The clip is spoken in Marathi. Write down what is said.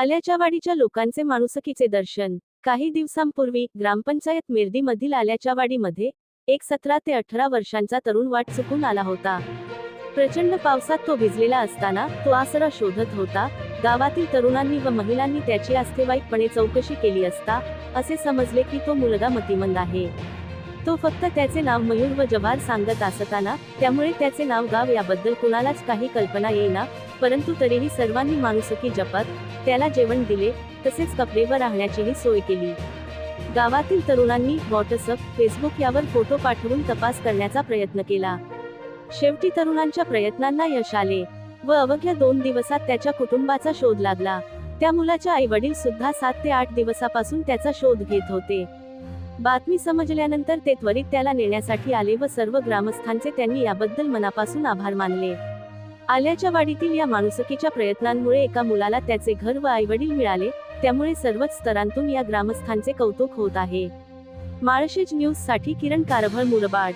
आल्याच्या वाडीच्या लोकांचे माणुसकीचे दर्शन. काही दिवसांपूर्वी ग्रामपंचायत मिर्दीमधील आल्याच्या वाडीमध्ये एक सतरा ते अठरा वर्षांचा तरुण वाट चुकून आला होता. प्रचंड पावसात तो भिजलेला असताना तो आसरा शोधत होता गावातील तरुणांनी व महिलांनी त्याची आस्थेवाईकपणे चौकशी केली असता असे समजले की तो मुलगा मतिमंद आहे. तो फक्त त्याचे नाव मयूर व जवार सांगत असताना त्यामुळे त्याचे नाव गाव याबद्दल कुणालाच काही कल्पना येईना परंतु तरीही सर्वांनी माणुसकी जपत त्याला जेवण दिले तसेच कपडे व राहण्याचीही सोय केली. गावातील तरुणांनी व्हॉट्सअप फेसबुक यावर फोटो पाठवून तपास करण्याचा प्रयत्न केला. शेवटी तरुणांच्या प्रयत्नांना यश आले व अवघ्या दोन दिवसात त्याच्या कुटुंबाचा शोध लागला. त्या मुलाच्या आई वडील सुद्धा सात ते आठ दिवसापासून त्याचा शोध घेत होते. बातमी समजल्यानंतर ते त्वरित त्याला नेण्यासाठी आले व सर्व ग्रामस्थांचे त्यांनी याबद्दल मनापासून आभार मानले. आल्याच्या वाडीतील या माणुसकीच्या प्रयत्नांमुळे एका मुलाला त्याचे घर व आईवडील मिळाले त्यामुळे सर्वच स्तरांतून या ग्रामस्थांचे कौतुक होत आहे. माळशेज न्यूजसाठी किरण कारभळ मुरबाड.